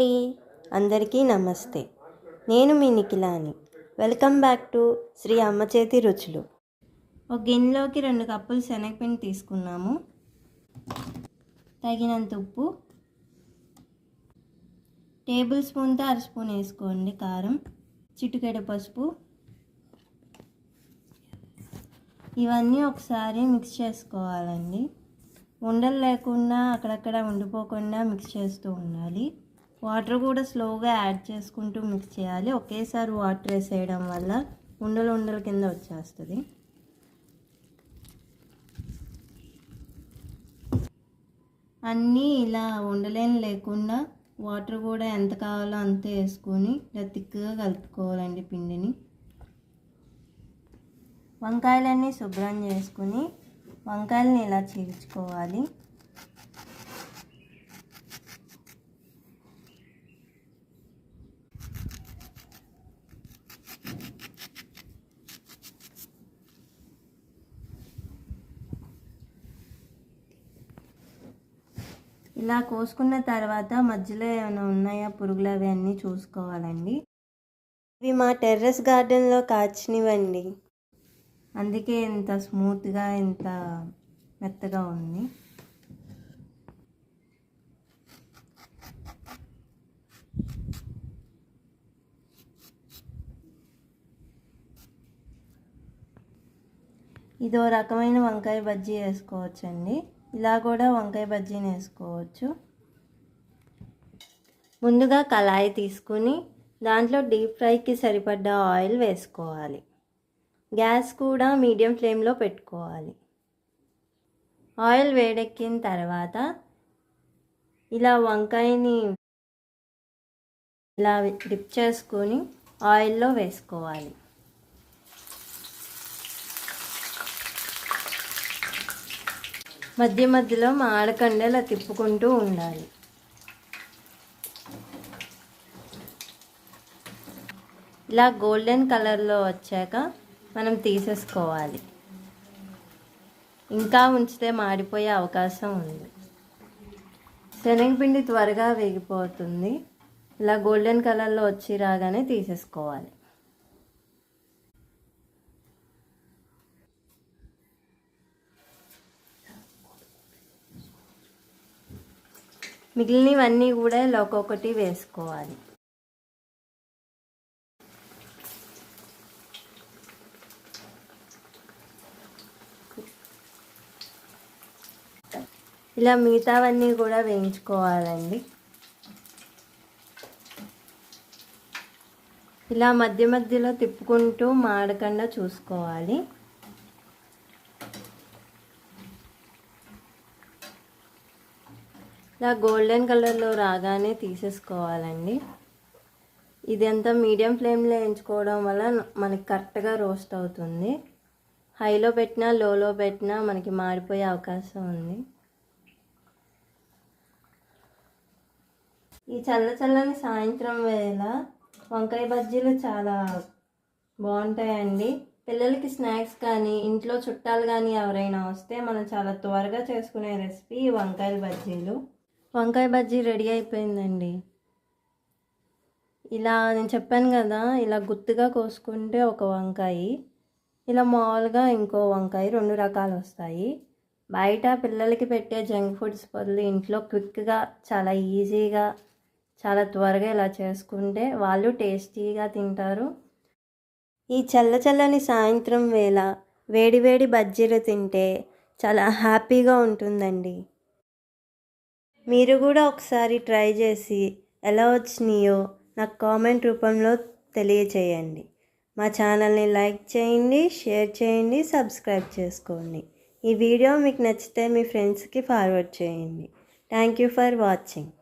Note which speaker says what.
Speaker 1: అండి. అందరికీ నమస్తే. నేను మీ నిఖిలాని. వెల్కమ్ బ్యాక్ టు శ్రీ అమ్మ చేతి రుచులు. ఒక గిన్నెలోకి రెండు కప్పులు శనగపిండి తీసుకున్నాము. తగినంత ఉప్పు టేబుల్ స్పూన్తో అర స్పూన్ వేసుకోండి కారం చిటికెడ పసుపు. ఇవన్నీ ఒకసారి మిక్స్ చేసుకోవాలండి. ఉండలు లేకుండా అక్కడక్కడ ఉండిపోకుండా మిక్స్ చేస్తూ ఉండాలి. వాటర్ కూడా స్లోగా యాడ్ చేసుకుంటూ మిక్స్ చేయాలి. ఒకేసారి వాటర్ వేసేయడం వల్ల ఉండలు ఉండల కింద వచ్చేస్తుంది. అన్నీ ఇలా ఉండలేని లేకుండా వాటర్ కూడా ఎంత కావాలో అంతే వేసుకొని ఇలా తిక్కుగా కలుపుకోవాలండి పిండిని. వంకాయలన్నీ శుభ్రం చేసుకుని వంకాయలని ఇలా చీల్చుకోవాలి. ఇలా కోసుకున్న తర్వాత మధ్యలో ఏమైనా ఉన్నాయా పురుగులు అవి అన్నీ చూసుకోవాలండి. ఇవి మా టెర్రస్ గార్డెన్లో కాచినవండి. అందుకే ఇంత స్మూత్గా ఇంత మెత్తగా ఉంది. ఇదో రకమైన వంకాయ బజ్జీ వేసుకోవచ్చండి. ఇలా కూడా వంకాయ బజ్జీని వేసుకోవచ్చు. ముందుగా కళాయి తీసుకుని దాంట్లో డీప్ ఫ్రైకి సరిపడ్డ ఆయిల్ వేసుకోవాలి. గ్యాస్ కూడా మీడియం ఫ్లేమ్లో పెట్టుకోవాలి. ఆయిల్ వేడెక్కిన తర్వాత ఇలా వంకాయని ఇలా డిప్ చేసుకొని ఆయిల్లో వేసుకోవాలి. మధ్య మధ్యలో మాడకండి ఇలా తిప్పుకుంటూ ఉండాలి. ఇలా గోల్డెన్ కలర్లో వచ్చాక మనం తీసేసుకోవాలి. ఇంకా ఉంచితే మాడిపోయే అవకాశం ఉంది. శనగపిండి త్వరగా వేగిపోతుంది. ఇలా గోల్డెన్ కలర్లో వచ్చి రాగానే తీసేసుకోవాలి. మిగిలినవన్నీ కూడా ఇలా ఒక్కొక్కటి వేసుకోవాలి. ఇలా మిగతావన్నీ కూడా వేయించుకోవాలండి. ఇలా మధ్య మధ్యలో తిప్పుకుంటూ మాడకుండా చూసుకోవాలి. ఇలా గోల్డెన్ కలర్లో రాగానే తీసేసుకోవాలండి. ఇదంతా మీడియం ఫ్లేమ్లో ఎంచుకోవడం వల్ల మనకి కరెక్ట్గా రోస్ట్ అవుతుంది. హైలో పెట్టినా లోలో పెట్టినా మనకి మాడిపోయే అవకాశం ఉంది. ఈ చల్ల చల్లని సాయంత్రం వేళ వంకాయ బజ్జీలు చాలా బాగుంటాయండి. పిల్లలకి స్నాక్స్ కానీ ఇంట్లో చుట్టాలు కానీ ఎవరైనా వస్తే మనం చాలా త్వరగా చేసుకునే రెసిపీ వంకాయల బజ్జీలు. వంకాయ బజ్జీ రెడీ అయిపోయిందండి. ఇలా నేను చెప్పాను కదా ఇలా గుత్తుగా కోసుకుంటే ఒక వంకాయ ఇలా మామూలుగా ఇంకో వంకాయ రెండు రకాలు వస్తాయి. బయట పిల్లలకి పెట్టే జంక్ ఫుడ్స్ బదులు ఇంట్లో క్విక్గా చాలా ఈజీగా చాలా త్వరగా ఇలా చేసుకుంటే వాళ్ళు టేస్టీగా తింటారు. ఈ చల్ల చల్లని సాయంత్రం వేళ వేడివేడి బజ్జీలు తింటే చాలా హ్యాపీగా ఉంటుందండి. మీరు కూడా ఒకసారి ట్రై చేసి ఎలా వచ్చినాయో నాకు కామెంట్ రూపంలో తెలియచేయండి. మా ఛానల్ని లైక్ చేయండి షేర్ చేయండి సబ్స్క్రైబ్ చేసుకోండి. ఈ వీడియో మీకు నచ్చితే మీ ఫ్రెండ్స్కి ఫార్వర్డ్ చేయండి. Thank you for watching.